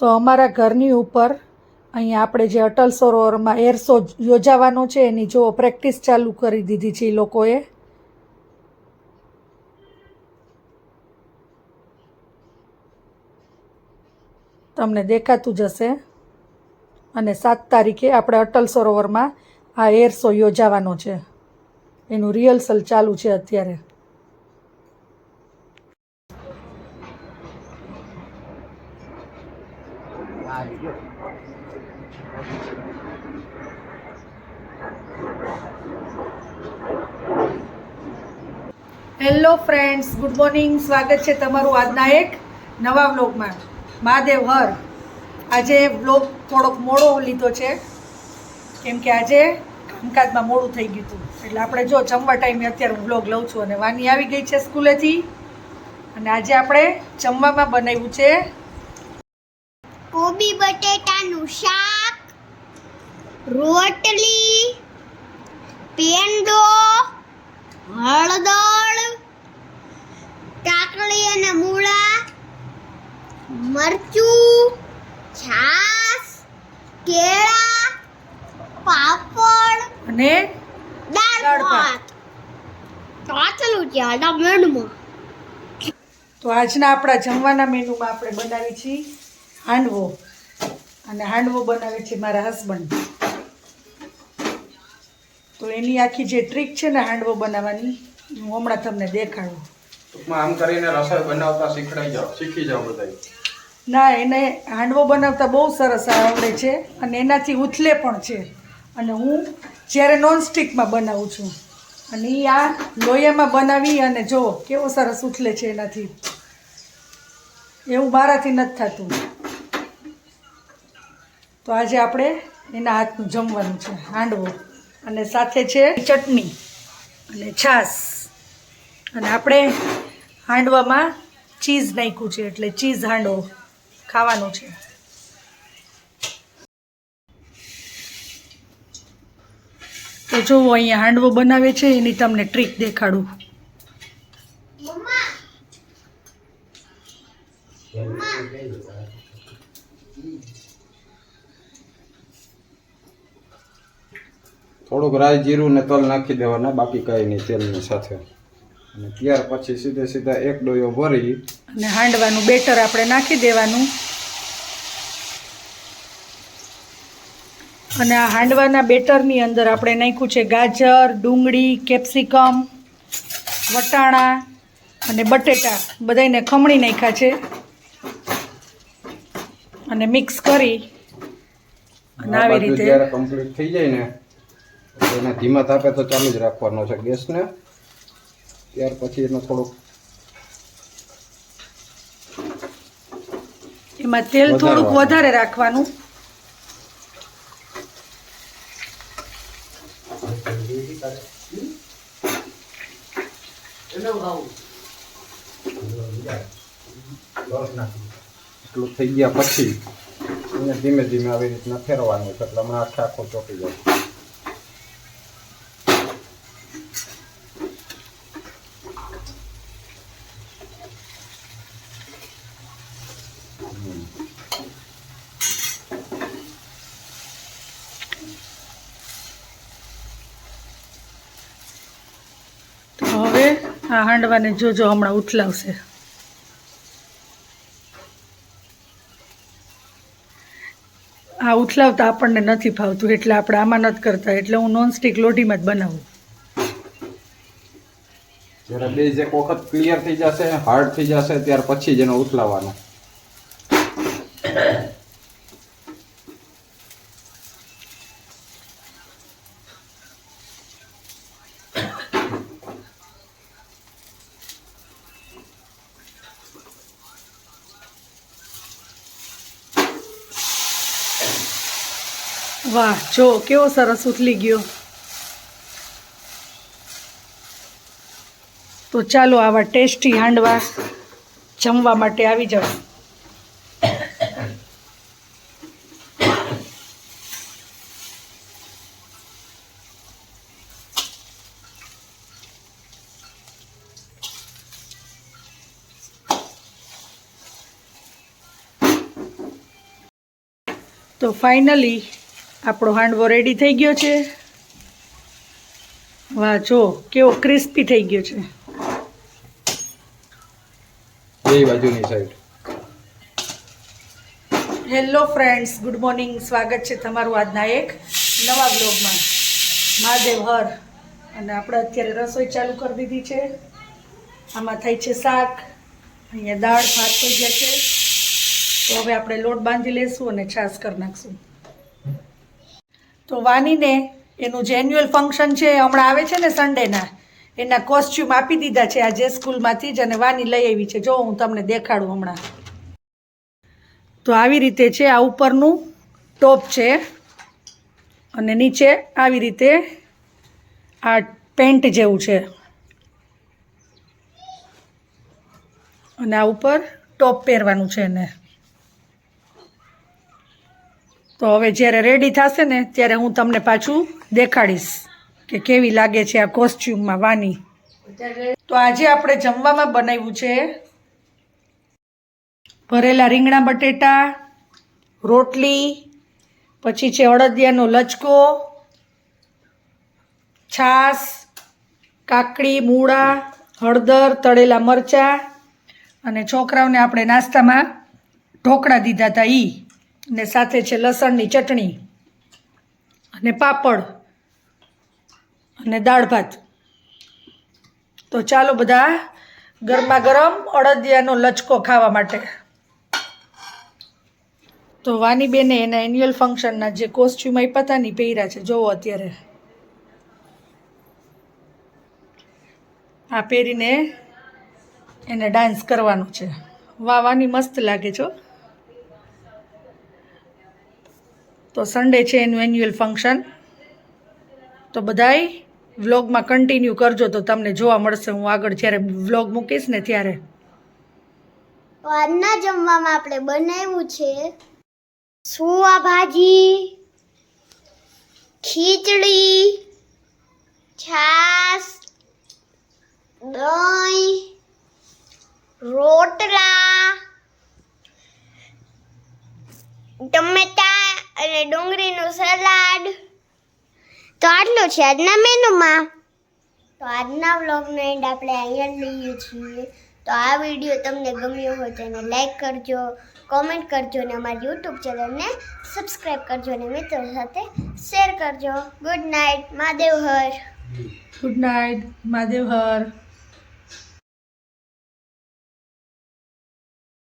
તો અમારા ઘરની ઉપર અહીંયા આપણે જે અટલ સરોવરમાં એર શો યોજાવાનો છે, એની જો પ્રેક્ટિસ ચાલુ કરી દીધી છે એ લોકોએ. તમને દેખાતું જશે અને સાત તારીખે આપણે અટલ સરોવરમાં આ એર શો યોજાવાનો છે. એનું રિહર્સલ ચાલુ છે અત્યારે. હેલો ફ્રેન્ડ્સ ગુડ મોર્નિંગ સ્વાગત છે તમારું આજના એક નવા વ્લોગમાં મહાદેવ હર. આજે વ્લોગ થોડોક મોડો લીધો છે. કેમ કે આજે કામકાજમાં મોડું થઈ ગયું હતું. એટલે આપણે જો જમવા ટાઈમે અત્યારે હું વ્લોગ લઉં છું અને વાની આવી ગઈ છે સ્કૂલેથી. અને આજે આપણે જમવામાં બનાવ્યું છે કોબી બટેટાનું શાક રોટલી પેંડો હળદર કાકડી અને મૂળા મરચું છાસ કેળા પાપડ અને દાળ ભાત. આટલું છે આડા મેનુમાં તો આજના આપણા જમવાના મેનુમાં આપણે બનાવી છીએ હાંડવો. અને હાંડવો બનાવે છે મારા હસબન્ડ તો એની આખી જે ટ્રીક છે ને હાંડવો બનાવવાની હું હમણાં તમને દેખાડું. ટૂંકમાં આમ કરીને રસોઈ બનાવતા શીખડાઈ જાઓ શીખી જાઓ બધા ના એને હાંડવો બનાવતા બહુ સરસ આવડે છે અને એનાથી ઉથલે પણ છે. અને હું જ્યારે નોનસ્ટિકમાં બનાવું છું અને એ આ લોયામાં બનાવી અને જો કેવો સરસ ઉથલે છે એનાથી. એવું મારાથી નથી થતું. તો આજે આપણે એના હાથનું જમવાનું છે, હાંડવો. અને સાથે છે ચટણી અને છાસ અને આપણે હાંડવામાં ચીઝ નાખ્યું છે, એટલે ચીઝ હાંડવો ખાવાનો છે. તો જુઓ અહીંયા હાંડવો બનાવે છે, એની તમને ટ્રીક દેખાડું. થોડુંક રાઈ જીરું ને તલ નાખી દેવાના બાકી કઈ નહીં તેલની સાથે. અને ત્યાર પછી સીધે સીધા એક ડોયો ભરી. અને હાંડવાનું બેટર આપણે નાખી દેવાનું. અને આ હાંડવાના બેટરની અંદર આપણે નાખ્યું છે ગાજર ડુંગળી કેપ્સિકમ વટાણા અને બટેટા. બધાને ખમણી નાખ્યા છે. અને મિક્સ કરી. અને આવી રીતે કમ્પ્લીટ થઈ જાય ને એને ધીમા તાપે તો ચાલુ જ રાખવાનો છે ગેસને. ત્યાર પછી એનો થોડુંક એમાં તેલ થોડુંક વધારે રાખવાનું. એટલું થઈ ગયા પછી એને ધીમે ધીમે આવી રીતના ફેરવાનું છે. એટલે હમણાં આખે આખો ચોટી જાય. હવે આ હાંડવાને જોજો હમણાં ઉથલાવશે. આ ઉથલાવતા આપણને નથી ફાવતું, એટલે આપણે આમાં નથી કરતા, એટલે હું નોનસ્ટિક લોઢીમાં જ બનાવું. જ્યારે બેઝ એક વખત ક્લિયર થઈ જશે હાર્ડ થઈ જશે, ત્યાર પછી જ એનો ઉથલાવાનો વાહ, જો, કેવો સરસ ઉથલી ગયો. તો ચાલો આવા ટેસ્ટી હાંડવા જમવા માટે આવી જાઓ. તો ફાઇનલી આપણો હાંડવો રેડી થઈ ગયો છે. વાહ જો કેવો ક્રિસ્પી થઈ ગયો છે. બે બાજુની side hello friends good morning સ્વાગત છે તમારું આજના એક નવા બ્લોગમાં મહાદેવ હર. અને આપણે અત્યારે રસોઈ ચાલુ કરી દીધી છે. આમાં થાય છે શાક અહીંયા દાળ ભાત થઈ ગયા છે. તો હવે આપણે લોટ બાંધી લેશું અને છાશ કરી નાખશું. તો વાનીને એનું જે એન્યુઅલ ફંક્શન છે હમણાં આવે છે ને સન્ડેના એના કોસ્ચ્યુમ આપી દીધા છે આજે સ્કૂલમાંથી જ અને વાની લઈ આવી છે. જો હું તમને દેખાડું હમણાં. તો આવી રીતે છે આ ઉપરનું ટોપ છે અને નીચે આવી રીતે આ પેન્ટ જેવું છે. અને આ ઉપર ટોપ પહેરવાનું છે એને. તો હવે જ્યારે રેડી થશે ને, ત્યારે હું તમને પાછું દેખાડીશ કે કેવી લાગે છે આ કોસ્ચ્યુમમાં વાની. તો આજે આપણે જમવામાં બનાવ્યું છે ભરેલા રીંગણા બટેટા, રોટલી, પછી છે અડદિયાનો લચકો, છાશ, કાકડી, મૂળા, હળદર, તળેલા મરચાં, અને છોકરાઓને આપણે નાસ્તામાં ઢોકળા દીધા હતા ઈ. ને સાથે છે લસણની ચટણી અને પાપડ અને દાળ ભાત. તો ચાલો બધા ગરમા ગરમ અડદિયાનો લચકો ખાવા માટે. તો વાનીબેને એના એન્યુઅલ ફંક્શનના જે કોસ્ચ્યુમ આપ્યા હતા ને પહેર્યા છે. જોવો અત્યારે. આ પહેરીને એને ડાન્સ કરવાનો છે. વાહ, વાની મસ્ત લાગે છો તો સન્ડે છે એનું એન્યુઅલ ફંક્શન તો બધાય વ્લોગમાં કન્ટિન્યુ કરજો તો તમને જોવા મળશે. હું આગળ જ્યારે વ્લોગ મૂકીશ ને ત્યારે. આજના જમવામાં આપણે બનાવ્યું છે સુવા ભાજી ખીચડી છાસ દહીં, રોટલા, ટમેટા ડુંગળીનું સલાડ. તો આટલું છે આજના મેનુમાં. તો આજના વ્લોગનો એન્ડ આપણે અહીંયા લઈએ છીએ. તો આ વીડિયો તમને ગમ્યો હોય તો એને લાઈક કરજો કોમેન્ટ કરજો અને અમારી યુટ્યુબ ચેનલને સબસ્ક્રાઈબ કરજો અને મિત્રો સાથે શેર કરજો. Good night Mahadev Har good night Mahadev Har